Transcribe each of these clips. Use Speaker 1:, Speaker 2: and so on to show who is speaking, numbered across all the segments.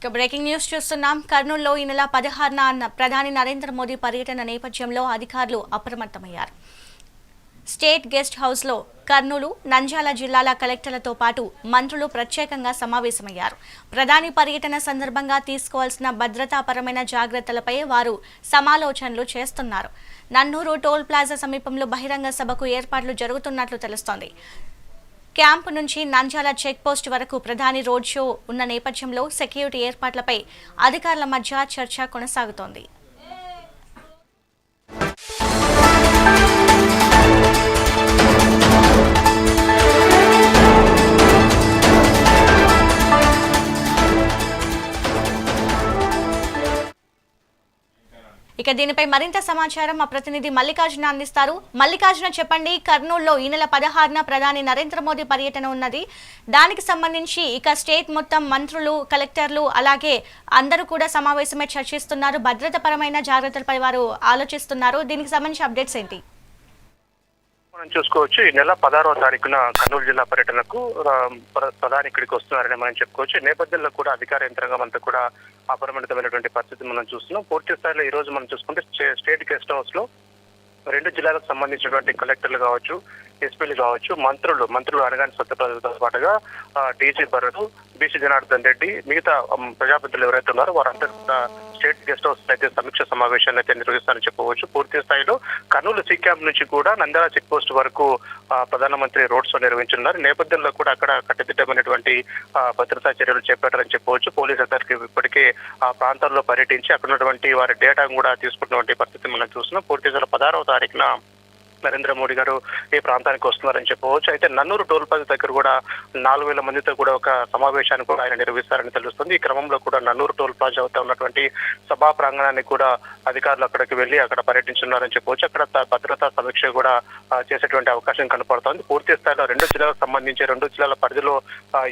Speaker 1: ఇక breaking news చూస్తున్నాం. కర్నూలులో ఈ నెల పదహారున ప్రధాని నరేంద్ర మోదీ పర్యటన నేపథ్యంలో అధికారులు అప్రమత్తమయ్యారు. స్టేట్ గెస్ట్ హౌస్లో కర్నూలు నంద్యాల జిల్లాల కలెక్టర్లతో పాటు మంత్రులు ప్రత్యేకంగా సమావేశమయ్యారు. ప్రధాని పర్యటన సందర్భంగా తీసుకోవాల్సిన భద్రతాపరమైన జాగ్రత్తలపై వారు సమాలోచనలు చేస్తున్నారు. నన్నూరు టోల్ ప్లాజా సమీపంలో బహిరంగ సభకు ఏర్పాట్లు జరుగుతున్నట్లు తెలుస్తోంది. క్యాంపు నుంచి నంద్యాల చెక్ పోస్ట్ వరకు ప్రధాని రోడ్ షో ఉన్న నేపథ్యంలో సెక్యూరిటీ ఏర్పాట్లపై అధికారుల మధ్య చర్చ కొనసాగుతోంది. ఇక దీనిపై మరింత సమాచారం మా ప్రతినిధి మల్లికార్జున అందిస్తారు. మల్లికార్జున చెప్పండి కర్నూలులో ఈ నెల పదహారున ప్రధాని నరేంద్ర మోదీ పర్యటన ఉన్నది. దానికి సంబంధించి ఇక స్టేట్ మొత్తం మంత్రులు కలెక్టర్లు అలాగే అందరూ కూడా సమావేశమై చర్చిస్తున్నారు. భద్రతాపరమైన జాగ్రత్తలపై వారు ఆలోచిస్తున్నారు. దీనికి సంబంధించి అప్డేట్స్ ఏంటి?
Speaker 2: మనం చూసుకోవచ్చు ఈ నెల పదహారవ తారీఖున కర్నూలు జిల్లా పర్యటనకు ప్రధాని ఇక్కడికి వస్తున్నారని మనం చెప్పుకోవచ్చు. ఈ నేపథ్యంలో కూడా అధికార యంత్రాంగం అంతా కూడా అపరిమితమైనటువంటి పరిస్థితి మనం చూస్తున్నాం. పూర్తి స్థాయిలో ఈ రోజు మనం చూసుకుంటే స్టే- స్టేట్ గెస్ట్ హౌస్లో రెండు జిల్లాలకు సంబంధించినటువంటి కలెక్టర్లు కావచ్చు ఎస్పీలు కావచ్చు మంత్రులు మంత్రులు అనగానే సత్యప్రదతో పాటుగా డీజీ భరత్ బీసీ జనార్దన్ రెడ్డి మిగతా ఉమ్, ప్రజాప్రతినిధులు ఎవరైతే ఉన్నారో వారందరూ స్టేట్ గెస్ట్ హౌస్ అయితే సమీక్ష సమావేశాన్ని అయితే నిర్వహిస్తారని చెప్పవచ్చు. పూర్తి స్థాయిలో కర్నూలు సీ క్యాంప్ నుంచి కూడా నంద్యాల చెక్ పోస్ట్ వరకు ప్రధానమంత్రి రోడ్ షో నిర్వహించనున్నారు. నేపథ్యంలో కూడా అక్కడ కట్టుదిట్టమైనటువంటి భద్రతా చర్యలు చేపట్టారని చెప్పవచ్చు. పోలీస్ అధికారులు ఇప్పటికే ఆ ప్రాంతాల్లో పర్యటించి అక్కడ ఉన్నటువంటి వారి డేటాను కూడా తీసుకున్నటువంటి పరిస్థితి మనం చూస్తున్నాం. పూర్తి స్థాయిలో పదహారవ తారీఖున నరేంద్ర మోడీ గారు ఈ ప్రాంతానికి వస్తున్నారని చెప్పవచ్చు. అయితే నన్నూరు టోల్ ప్లాజా దగ్గర కూడా నాలుగు వేల మందితో కూడా ఒక సమావేశాన్ని కూడా ఆయన నిర్వహిస్తారని తెలుస్తుంది. ఈ క్రమంలో కూడా నన్నూరు టోల్ ప్లాజా వద్ద ఉన్నటువంటి సభా ప్రాంగణానికి కూడా అధికారులు అక్కడికి వెళ్ళి అక్కడ పర్యటించున్నారని చెప్పవచ్చు. అక్కడ భద్రతా సమీక్ష కూడా చేసేటువంటి అవకాశం కనపడుతోంది. పూర్తి స్థాయిలో రెండు జిల్లాలకు సంబంధించి రెండు జిల్లాల పరిధిలో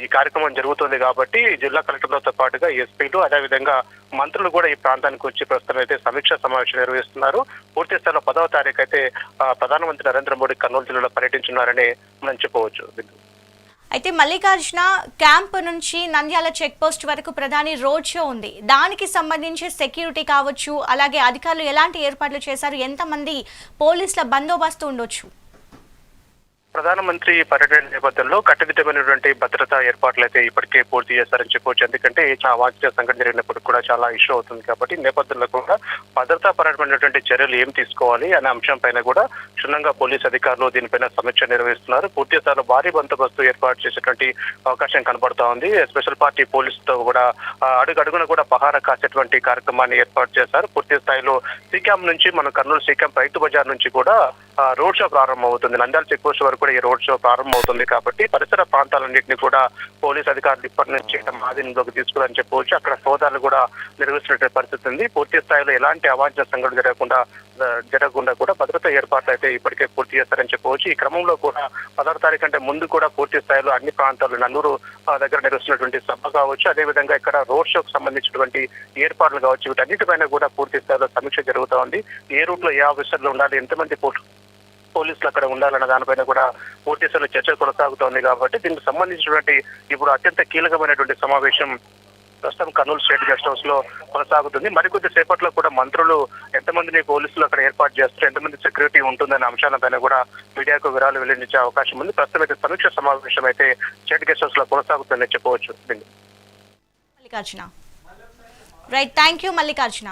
Speaker 2: ఈ కార్యక్రమం జరుగుతుంది కాబట్టి జిల్లా కలెక్టర్లతో పాటుగా ఎస్పీలు అదేవిధంగా మంత్రులు కూడా ఈ ప్రాంతానికి వచ్చి ప్రస్తుతం అయితే సమీక్ష సమావేశం నిర్వహిస్తున్నారు. పూర్తి స్థాయిలో పదవ తారీఖు అయితే ప్రధాన ప్రధానమంత్రి నరేంద్ర మోడీ కర్నూలు జిల్లాలో పర్యటించున్నారని మనం చెప్పవచ్చు.
Speaker 1: అయితే మల్లికార్జున క్యాంప్ నుంచి నంద్యాల చెక్ పోస్ట్ వరకు ప్రధాని రోడ్ షో ఉంది. దానికి సంబంధించి సెక్యూరిటీ కావచ్చు అలాగే అధికారులు ఎలాంటి ఏర్పాట్లు చేశారు ఎంతమంది పోలీసుల బందోబస్తు ఉండొచ్చు?
Speaker 2: ప్రధానమంత్రి పర్యటన నేపథ్యంలో కట్టుదిట్టమైనటువంటి భద్రతా ఏర్పాట్లు అయితే ఇప్పటికే పూర్తి చేశారని చెప్పవచ్చు ఎందుకంటే చాలా అవాంఛనీయ సంఘటన జరిగినప్పుడు కూడా చాలా ఇష్యూ అవుతుంది కాబట్టి నేపథ్యంలో కూడా భద్రతా పరమైనటువంటి చర్యలు ఏం తీసుకోవాలి అనే అంశం పైన కూడా క్షుణ్ణంగా పోలీస్ అధికారులు దీనిపైన సమీక్ష నిర్వహిస్తున్నారు. పూర్తి స్థాయిలో భారీ బందోబస్తు ఏర్పాటు చేసేటువంటి అవకాశం కనబడుతా ఉంది. స్పెషల్ పార్టీ పోలీసులతో కూడా అడుగడుగున అడుగు అడుగున కూడా పహారా కాసేటువంటి కార్యక్రమాన్ని ఏర్పాటు చేశారు. పూర్తి స్థాయిలో సీకాం నుంచి మన కర్నూలు సీకాం రైతు బజార్ నుంచి కూడా రోడ్ షో ప్రారంభమవుతుంది. నంద్యాల చెక్ పోస్ట్ వరకు కూడా ఈ రోడ్ షో ప్రారంభం అవుతుంది కాబట్టి పరిసర ప్రాంతాలన్నింటినీ కూడా పోలీస్ అధికారులు ఇప్పటి నుంచి తమ ఆధీనంలోకి తీసుకురని చెప్పవచ్చు. అక్కడ సోదాలు కూడా నిర్వహిస్తున్న పరిస్థితి ఉంది. పూర్తి స్థాయిలో ఎలాంటి అవాంఛన సంఘటన జరగకుండా జరగకుండా కూడా భద్రతా ఏర్పాట్లు అయితే ఇప్పటికే పూర్తి చేస్తారని చెప్పవచ్చు. ఈ క్రమంలో కూడా పదహారు తారీఖు కంటే ముందు కూడా పూర్తి స్థాయిలో అన్ని ప్రాంతాలు నన్నూరు దగ్గర నిర్వహిస్తున్నటువంటి సభ కావచ్చు అదేవిధంగా ఇక్కడ రోడ్ షోకు సంబంధించినటువంటి ఏర్పాట్లు కావచ్చు వీటన్నిటిపైన కూడా పూర్తి స్థాయిలో సమీక్ష జరుగుతూ ఉంది. ఏ రూట్లో ఏ ఆఫీసర్లు ఉండాలి ఎంతమంది పో- పోలీసులు అక్కడ ఉండాలన్న దానిపైన కూడా పూర్తి స్థాయిలో చర్చ కొనసాగుతోంది కాబట్టి దీనికి సంబంధించినటువంటి ఇప్పుడు అత్యంత కీలకమైనటువంటి సమావేశం ప్రస్తుతం కర్నూలు స్టేట్ గెస్ట్ హౌస్లో కొనసాగుతుంది. మరికొద్ది సేపట్లో కూడా మంత్రులు ఎంతమందిని పోలీసులు అక్కడ ఏర్పాటు చేస్తారు ఎంతమంది సెక్యూరిటీ ఉంటుందనే అంశాలపైన కూడా మీడియాకు వివరాలు వెల్లడించే అవకాశం ఉంది. ప్రస్తుతం అయితే సమీక్ష సమావేశం అయితే స్టేట్ గెస్ట్ హౌస్లో కొనసాగుతుందని చెప్పవచ్చు.
Speaker 1: Mallikarjuna. Right thank you Mallikarjuna.